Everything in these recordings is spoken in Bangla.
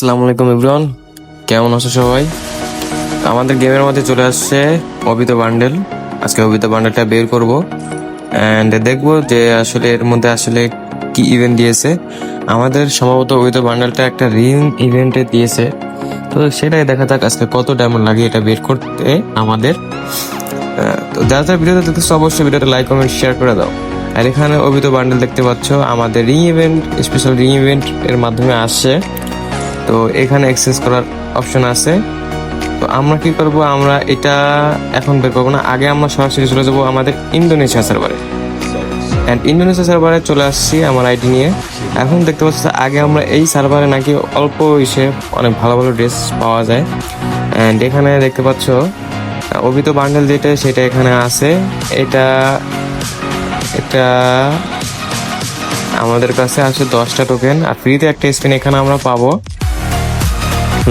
আসসালামু আলাইকুম ইব্রান কেমন আছো সবাই? আমাদের গেমের মধ্যে চলে আসছে অবিত বান্ডেল। আজকে অবিত বান্ডেলটা বের করব। অ্যান্ড দেখব যে আসলে এর মধ্যে আসলে কি ইভেন্ট দিয়েছে। আমাদের সম্ভবত অবিত বান্ডেলটা একটা রিং ইভেন্টে দিয়েছে। তো সেটাই দেখা যাক আজকে কত ডায়মন্ড লাগে এটা বের করতে আমাদের। তো যারা যারা ভিডিওতে দেখতেছো অবশ্যই ভিডিওটা লাইক কমেন্ট শেয়ার করে দাও। আর এখানে অভিত বান্ডেল দেখতে পাচ্ছ, আমাদের ring event special ring event এর মাধ্যমে আসছে। তো এখানে এক্সচেঞ্জ করার অপশন আছে। তো আমরা কি করব? আমরা এটা এখন বের করব না। আগে আমরা সরাসরি চলে যাব আমাদের ইন্দোনেশিয়া সার্ভারে অ্যান্ড ইন্দোনেশিয়া সার্ভারে চলে আসছি আমার আইডি নিয়ে। এখন দেখতে পাচ্ছি আগে আমরা এই সার্ভারে নাকি অল্প ইসে অনেক ভালো ভালো ড্রেস পাওয়া যায়। অ্যান্ড এখানে দেখতে পাচ্ছ, অভিত বান্ডেল যেটা, সেটা এখানে আছে। এটা এটা আমাদের কাছে আছে দশটা টোকেন আর ফ্রিতে একটা স্পিন এখানে আমরা পাবো।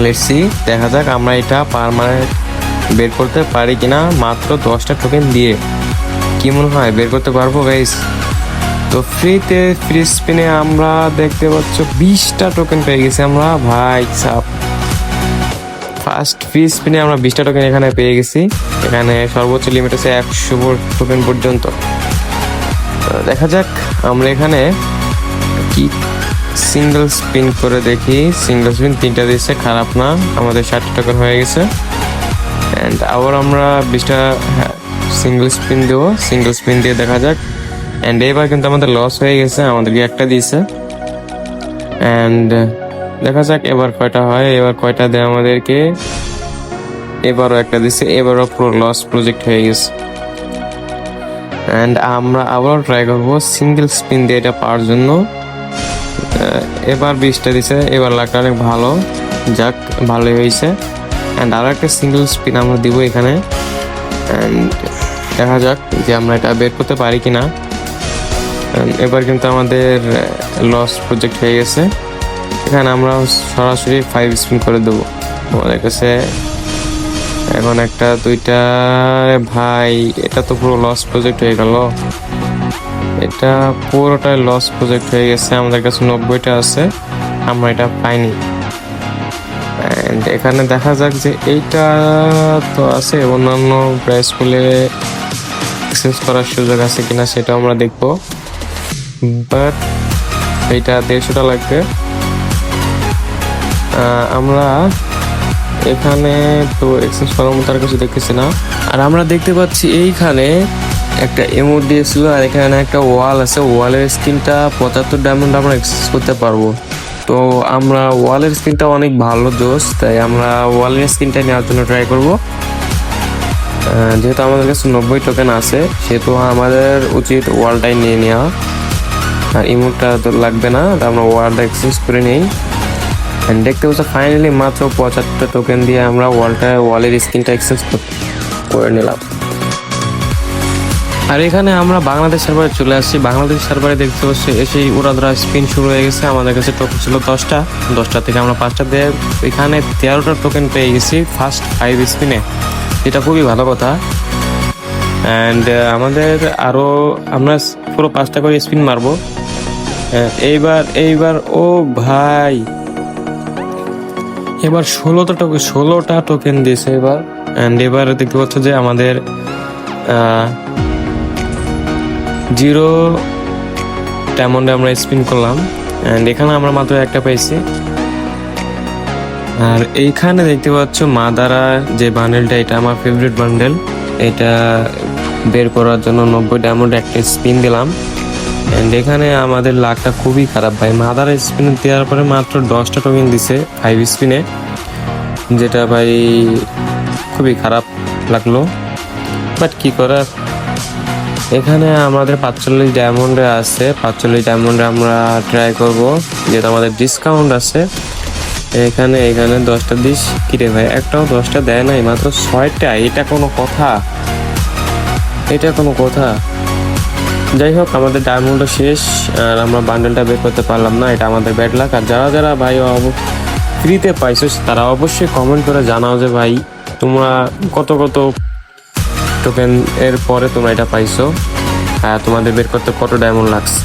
লেটসি দেখা যাক আমরা এটা পারমানেন্ট বের করতে পারি কিনা। মাত্র দশটা টোকেন দিয়ে। কি মনে হয়? বের করতে পারব গাইস তো ফ্রিতে ফ্রি স্পিনে আমরা দেখতে পাচ্ছ বিশটা টোকেন পেয়ে গেছি আমরা। ভাই, সাপ। ফার্স্ট ফ্রি স্পিনে আমরা বিশটা টোকেন এখানে পেয়ে গেছি। এখানে সর্বোচ্চ লিমিট আছে একশো টোকেন পর্যন্ত। দেখা যাক আমরা এখানে কি সিঙ্গেল স্পিন করে দেখি। সিঙ্গেল স্পিন তিনটা দিচ্ছে, খারাপ না। আমাদের ষাট টাকা হয়ে গেছে। অ্যান্ড আবার আমরা বিশটা সিঙ্গেল স্পিন দেবো। সিঙ্গেল স্পিন দিয়ে দেখা যাক। অ্যান্ড এবার কিন্তু আমাদের লস হয়ে গেছে। আমাদেরকে একটা দিয়েছে। অ্যান্ড দেখা যাক এবার কয়টা হয়। এবার কয়টা দেয় আমাদেরকে? এবারও একটা দিচ্ছে। এবারও পুরো লস প্রজেক্ট হয়ে গেছে। অ্যান্ড আমরা আবারও ট্রাই করব সিঙ্গেল স্পিন দিয়ে এটা পাওয়ার জন্য। এবার বিশটা দিছে, এবার লাখটা অনেক ভালো। যাক, ভালোই হয়েছে। অ্যান্ড আরও একটা সিঙ্গেল স্পিন আমরা দিব এখানে। অ্যান্ড দেখা যাক যে আমরা এটা বের করতে পারি কিনা। And এবার কিন্তু আমাদের লস প্রজেক্ট হয়ে গেছে। এখানে আমরা সরাসরি ফাইভ স্পিন করে দেবো। আমাদের কাছে এখন একটা দুইটা ভাই, এটা তো পুরো লস প্রজেক্ট হয়ে গেল। এটা পুরোটাই লস প্রজেক্ট হয়ে গেছে, আমাদের কাছে নব্বইটা আছে, আমরা এটা পাইনি। And এখানে দেখা যাক যে এইটা তো আছে, অন্যান্য প্রাইস খুলে এক্সেস করার সুযোগ আছে কিনা সেটা আমরা দেখব। বাট এইটা দেড়শোটা লাগবে। আমরা এখানে তো এক্সচেঞ্জ করার মতো আর কিছু দেখতেছি না। আর আমরা দেখতে পাচ্ছি এইখানে একটা এমোট দিয়েছিল আর এখানে একটা ওয়াল আছে ওয়ালের স্ক্রিনটা পঁচাত্তর ডায়মন্ড আমরা এক্সচেঞ্জ করতে পারব। তো আমরা ওয়ালের স্ক্রিনটা অনেক ভালো দোষ, তাই আমরা ওয়ালের স্ক্রিনটা নেওয়ার জন্য ট্রাই করব। যেহেতু আমাদের কাছে নব্বই টোকেন আছে, সেহেতু আমাদের উচিত ওয়ালটাই নিয়ে নেওয়া। আর ইমোটটা তো লাগবে না, তো আমরা ওয়ালটা এক্সচেঞ্জ করে নিই। দেখতে পাচ্ছ ফাইনালি মাত্র পঁচাত্তর টোকেন দিয়ে আমরা ওয়ালটা ওয়ালের স্ক্রিনটা এক্সচেঞ্জ করে নিলাম। আর এখানে আমরা বাংলাদেশ সার্ভারে চলে আসছি। বাংলাদেশ সার্ভারে দেখতে পাচ্ছি, এসেই উড়াধরা স্পিন শুরু হয়ে গেছে। আমাদের কাছে টোকেন ছিল দশটা। দশটা থেকে আমরা পাঁচটা দিয়ে এখানে তেরোটা টোকেন পেয়ে গেছি ফার্স্ট ফাইভ স্পিনে এটা খুবই ভালো কথা। অ্যান্ড আমাদের আরও আমরা পুরো পাঁচটা করে স্পিন মারবো। এইবার এইবার, ও ভাই। এবার ষোলোটা টোকেন ষোলোটা টোকেন দিয়েছে এবার। অ্যান্ড এবার দেখতে পাচ্ছ যে আমাদের জিরো ডায়মন্ডে আমরা স্পিন করলাম অ্যান্ড এখানে আমরা মাত্র একটা পাইছি। আর এইখানে দেখতে পাচ্ছ মাদারা যে বান্ডেলটা এটা আমার ফেভারিট বান্ডেল এটা বের করার জন্য নব্বই ডায়মন্ড একটা স্পিন দিলাম। অ্যান্ড এখানে আমাদের লাকটা খুবই খারাপ ভাই। মাদার স্পিন দেওয়ার পরে মাত্র দশটা টোকেন দিছে ফাইভ স্পিনে যেটা ভাই খুবই খারাপ লাগল। বাট কী করার? এখানে আমাদের পাঁচচল্লিশ ডায়মন্ডে আছে। পাঁচচল্লিশ ডায়মন্ডে আমরা ট্রাই করব। যেহেতু আমাদের ডিসকাউন্ট আছে। এখানে এখানে দশটা দিস কিরে ভাই? একটাও দশটা দেয় নাই, মাত্র ছয়টা। এটা কোনো কথা? এটা কোনো কথা? যাই হোক, আমাদের ডায়মন্ডও শেষ। আর আমরা বান্ডেলটা বের করতে পারলাম না। এটা আমাদের ব্যাড লাক আর যারা যারা ভাই ফ্রিতে পাইছো, তারা অবশ্যই কমেন্ট করে জানাও যে ভাই, তোমরা কত কত টোকেন এর পরে তোমরা এটা পাইছো। তোমাদের বের করতে কত ডায়মন্ড লাগছে?